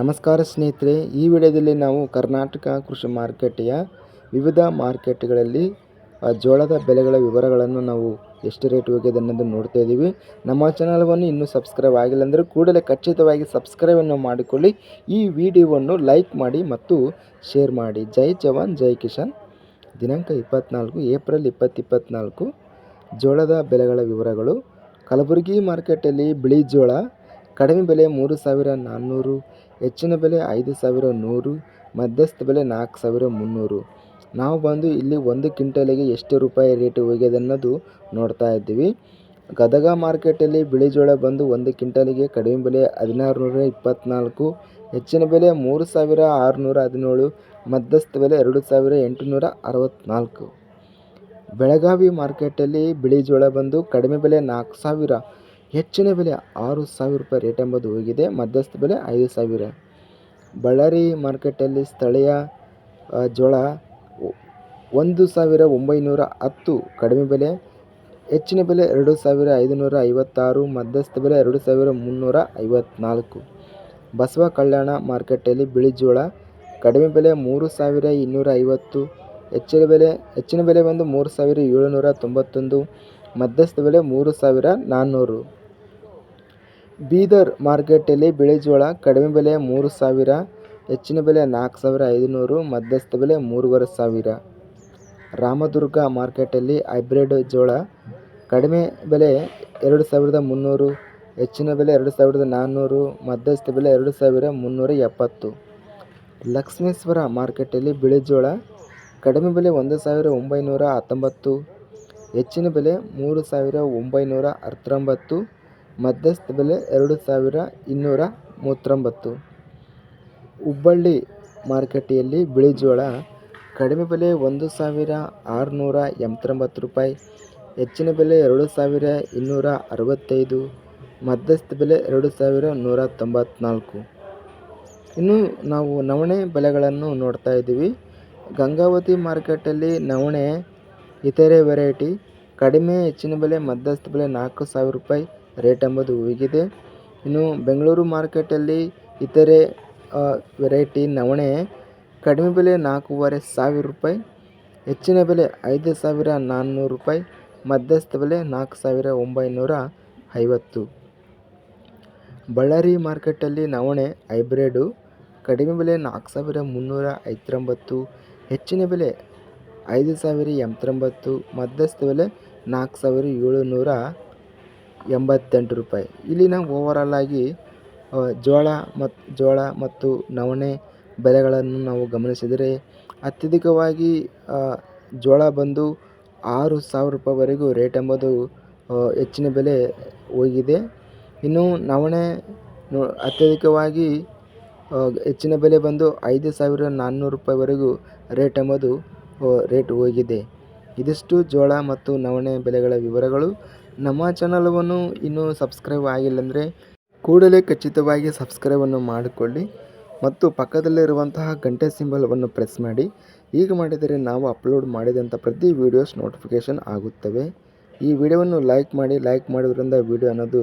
ನಮಸ್ಕಾರ ಸ್ನೇಹಿತರೆ, ಈ ವಿಡಿಯೋದಲ್ಲಿ ನಾವು ಕರ್ನಾಟಕ ಕೃಷಿ ಮಾರುಕಟ್ಟೆಯ ವಿವಿಧ ಮಾರ್ಕೆಟ್ಗಳಲ್ಲಿ ಜೋಳದ ಬೆಲೆಗಳ ವಿವರಗಳನ್ನು ನಾವು ಎಷ್ಟು ರೇಟ್ ಹೋಗಿದೆ ಅನ್ನೋದನ್ನು ನೋಡ್ತಾ ಇದ್ದೀವಿ. ನಮ್ಮ ಚಾನಲ್ವನ್ನು ಇನ್ನೂ ಸಬ್ಸ್ಕ್ರೈಬ್ ಆಗಿಲ್ಲ ಅಂದರೆ ಕೂಡಲೇ ಖಚಿತವಾಗಿ ಸಬ್ಸ್ಕ್ರೈಬನ್ನು ಮಾಡಿಕೊಳ್ಳಿ. ಈ ವಿಡಿಯೋವನ್ನು ಲೈಕ್ ಮಾಡಿ ಮತ್ತು ಶೇರ್ ಮಾಡಿ. ಜೈ ಜವಾನ್, ಜೈ ಕಿಶನ್ ದಿನಾಂಕ ಇಪ್ಪತ್ನಾಲ್ಕು, ಏಪ್ರಿಲ್ ಇಪ್ಪತ್ತಿಪ್ಪತ್ನಾಲ್ಕು ಜೋಳದ ಬೆಲೆಗಳ ವಿವರಗಳು. ಕಲಬುರಗಿ ಮಾರ್ಕೆಟಲ್ಲಿ ಬಿಳಿ ಜೋಳ ಕಡಿಮೆ ಬೆಲೆ ಮೂರು ಸಾವಿರ ನಾನ್ನೂರು, ಹೆಚ್ಚಿನ ಬೆಲೆ ಐದು ಸಾವಿರ ನೂರು, ಮಧ್ಯಸ್ಥ ಬೆಲೆ ನಾಲ್ಕು ಸಾವಿರ ಮುನ್ನೂರು. ನಾವು ಬಂದು ಇಲ್ಲಿ ಒಂದು ಕ್ವಿಂಟಲಿಗೆ ಎಷ್ಟು ರೂಪಾಯಿ ರೇಟ್ ಹೋಗಿದೆ ಅನ್ನೋದು ನೋಡ್ತಾ ಇದ್ದೀವಿ. ಗದಗ ಮಾರ್ಕೆಟಲ್ಲಿ ಬಿಳಿ ಜೋಳ ಬಂದು ಒಂದು ಕ್ವಿಂಟಲಿಗೆ ಕಡಿಮೆ ಬೆಲೆ ಹದಿನಾರು ನೂರ ಇಪ್ಪತ್ತ್ನಾಲ್ಕು ಹೆಚ್ಚಿನ ಬೆಲೆ ಮೂರು ಸಾವಿರ ಆರುನೂರ ಹದಿನೇಳು, ಮಧ್ಯಸ್ಥ ಬೆಲೆ ಎರಡು ಸಾವಿರ ಎಂಟುನೂರ ಅರವತ್ತ್ನಾಲ್ಕು ಬೆಳಗಾವಿ ಮಾರ್ಕೆಟಲ್ಲಿ ಬಿಳಿ ಜೋಳ ಬಂದು ಕಡಿಮೆ ಬೆಲೆ ನಾಲ್ಕು ಸಾವಿರ ಹೆಚ್ಚಿನ ಬೆಲೆ ಆರು ಸಾವಿರ ರೂಪಾಯಿ ರೇಟ್ ಎಂಬುದು ಹೋಗಿದೆ. ಮಧ್ಯಸ್ಥ ಬೆಲೆ ಐದು ಸಾವಿರ. ಬಳ್ಳಾರಿ ಮಾರ್ಕೆಟಲ್ಲಿ ಸ್ಥಳೀಯ ಜೋಳ ಒಂದು ಸಾವಿರ ಒಂಬೈನೂರ ಹತ್ತು ಕಡಿಮೆ ಬೆಲೆ. ಹೆಚ್ಚಿನ ಬೆಲೆ ಎರಡು ಸಾವಿರ ಐದುನೂರ ಐವತ್ತಾರು. ಮಧ್ಯಸ್ಥ ಬೆಲೆ ಎರಡು ಸಾವಿರ ಮುನ್ನೂರ ಐವತ್ನಾಲ್ಕು. ಬಸವ ಕಲ್ಯಾಣ ಮಾರ್ಕೆಟಲ್ಲಿ ಬಿಳಿ ಜೋಳ ಕಡಿಮೆ ಬೆಲೆ ಮೂರು ಸಾವಿರ ಇನ್ನೂರ ಐವತ್ತು. ಹೆಚ್ಚಿನ ಬೆಲೆ ಹೆಚ್ಚಿನ ಬೆಲೆ ಬಂದು ಮೂರು ಸಾವಿರ ಏಳುನೂರ ತೊಂಬತ್ತೊಂದು. ಮಧ್ಯಸ್ಥ ಬೆಲೆ ಮೂರು ಸಾವಿರ ನಾನ್ನೂರು. ಬೀದರ್ ಮಾರ್ಕೆಟಲ್ಲಿ ಬಿಳಿ ಜೋಳ ಕಡಿಮೆ ಬೆಲೆ ಮೂರು ಸಾವಿರ, ಹೆಚ್ಚಿನ ಬೆಲೆ ನಾಲ್ಕು ಸಾವಿರ ಐದುನೂರು, ಮಧ್ಯಸ್ಥ ಬೆಲೆ ಮೂರುವರೆ ಸಾವಿರ. ರಾಮದುರ್ಗ ಮಾರ್ಕೆಟಲ್ಲಿ ಹೈಬ್ರಿಡ್ ಜೋಳ ಕಡಿಮೆ ಬೆಲೆ ಎರಡು ಸಾವಿರದ ಮುನ್ನೂರು, ಹೆಚ್ಚಿನ ಬೆಲೆ ಎರಡು ಸಾವಿರದ ನಾನ್ನೂರು, ಮಧ್ಯಸ್ಥ ಬೆಲೆ ಎರಡು ಸಾವಿರ ಮುನ್ನೂರ ಎಪ್ಪತ್ತು. ಲಕ್ಷ್ಮೇಶ್ವರ ಮಾರ್ಕೆಟಲ್ಲಿ ಬಿಳಿ ಜೋಳ ಕಡಿಮೆ ಬೆಲೆ ಒಂದು ಸಾವಿರ ಒಂಬೈನೂರ ಹತ್ತೊಂಬತ್ತು ಹೆಚ್ಚಿನ ಬೆಲೆ ಮೂರು ಸಾವಿರ ಒಂಬೈನೂರ ಹತ್ತೊಂಬತ್ತು ಮಧ್ಯಸ್ಥ ಬೆಲೆ ಎರಡು ಸಾವಿರ ಇನ್ನೂರ ಮೂವತ್ತೊಂಬತ್ತು. ಹುಬ್ಬಳ್ಳಿ ಮಾರುಕಟ್ಟೆಯಲ್ಲಿ ಬಿಳಿ ಜೋಳ, ಕಡಿಮೆ ಬೆಲೆ ಒಂದು ಸಾವಿರ ಆರುನೂರ ಎಂಬತ್ತೊಂಬತ್ತು ರೂಪಾಯಿ, ಹೆಚ್ಚಿನ ಬೆಲೆ ಎರಡು ಸಾವಿರ ಇನ್ನೂರ ಅರವತ್ತೈದು, ಮಧ್ಯಸ್ಥ ಬೆಲೆ ಎರಡು ಸಾವಿರ ನೂರ ತೊಂಬತ್ನಾಲ್ಕು. ಇನ್ನು ನಾವು ನವಣೆ ಬೆಲೆಗಳನ್ನು ನೋಡ್ತಾ ಇದ್ದೀವಿ. ಗಂಗಾವತಿ ಮಾರ್ಕೆಟಲ್ಲಿ ನವಣೆ ಇತರೆ ವೆರೈಟಿ, ಕಡಿಮೆ ಹೆಚ್ಚಿನ ಬೆಲೆ, ಮಧ್ಯಸ್ಥ ಬೆಲೆ ನಾಲ್ಕು ಸಾವಿರ ರೂಪಾಯಿ ರೇಟ್ ಎಂಬುದು ಹೋಗಿದೆ ಇನ್ನು ಬೆಂಗಳೂರು ಮಾರ್ಕೆಟಲ್ಲಿ ಇತರೆ ವೆರೈಟಿ ನವಣೆ ಕಡಿಮೆ ಬೆಲೆ ನಾಲ್ಕೂವರೆ ಸಾವಿರ ರೂಪಾಯಿ, ಹೆಚ್ಚಿನ ಬೆಲೆ ಐದು ಸಾವಿರ ನಾನ್ನೂರು ರೂಪಾಯಿ, ಮಧ್ಯಸ್ಥ ಬೆಲೆ ನಾಲ್ಕು ಸಾವಿರ ಒಂಬೈನೂರ ಐವತ್ತು. ಬಳ್ಳಾರಿ ಮಾರ್ಕೆಟಲ್ಲಿ ನವಣೆ ಹೈಬ್ರಿಡು ಕಡಿಮೆ ಬೆಲೆ ನಾಲ್ಕು ಸಾವಿರ ಮುನ್ನೂರ ಐವತ್ತೊಂಬತ್ತು, ಹೆಚ್ಚಿನ ಬೆಲೆ ಐದು ಸಾವಿರ ಎಂಬತ್ತೊಂಬತ್ತು ಮಧ್ಯಸ್ಥ ಬೆಲೆ ನಾಲ್ಕು ಸಾವಿರ ಏಳುನೂರ ಎಂಬತ್ತೆಂಟು ರೂಪಾಯಿ. ಇಲ್ಲಿ ನಾವು ಓವರಾಲ್ ಆಗಿ ಜೋಳ ಮತ್ತು ಜೋಳ ಮತ್ತು ನವಣೆ ಬೆಲೆಗಳನ್ನು ನಾವು ಗಮನಿಸಿದರೆ, ಅತ್ಯಧಿಕವಾಗಿ ಜೋಳ ಬಂದು ಆರು ಸಾವಿರ ರೂಪಾಯಿವರೆಗೂ ರೇಟ್ ಎಂಬುದು ಹೆಚ್ಚಿನ ಬೆಲೆ ಹೋಗಿದೆ. ಇನ್ನು ನವಣೆ ಅತ್ಯಧಿಕವಾಗಿ ಹೆಚ್ಚಿನ ಬೆಲೆ ಬಂದು ಐದು ಸಾವಿರ ನಾನ್ನೂರು ರೂಪಾಯಿವರೆಗೂ ರೇಟ್ ಎಂಬುದು ರೇಟ್ ಹೋಗಿದೆ. ಇದಿಷ್ಟು ಜೋಳ ಮತ್ತು ನವಣೆ ಬೆಲೆಗಳ ವಿವರಗಳು. ನಮ್ಮ ಚಾನಲವನ್ನು ಇನ್ನೂ ಸಬ್ಸ್ಕ್ರೈಬ್ ಆಗಿಲ್ಲ ಅಂದರೆ ಕೂಡಲೇ ಖಚಿತವಾಗಿ ಸಬ್ಸ್ಕ್ರೈಬನ್ನು ಮಾಡಿಕೊಳ್ಳಿ ಮತ್ತು ಪಕ್ಕದಲ್ಲಿರುವಂತಹ ಗಂಟೆ ಸಿಂಬಲ್ವನ್ನು ಪ್ರೆಸ್ ಮಾಡಿ. ಈಗ ಮಾಡಿದರೆ ನಾವು ಅಪ್ಲೋಡ್ ಮಾಡಿದಂಥ ಪ್ರತಿ ವಿಡಿಯೋಸ್ ನೋಟಿಫಿಕೇಷನ್ ಆಗುತ್ತವೆ. ಈ ವಿಡಿಯೋವನ್ನು ಲೈಕ್ ಮಾಡಿ, ಲೈಕ್ ಮಾಡೋದ್ರಿಂದ ವಿಡಿಯೋ ಅನ್ನೋದು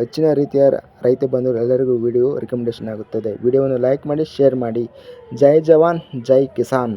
ಹೆಚ್ಚಿನ ರೀತಿಯ ರೈತ ಬಂಧುಗಳು ಎಲ್ಲರಿಗೂ ವಿಡಿಯೋ ರಿಕಮೆಂಡೇಷನ್ ಆಗುತ್ತದೆ. ವಿಡಿಯೋವನ್ನು ಲೈಕ್ ಮಾಡಿ, ಶೇರ್ ಮಾಡಿ. ಜೈ ಜವಾನ್, ಜೈ ಕಿಸಾನ್.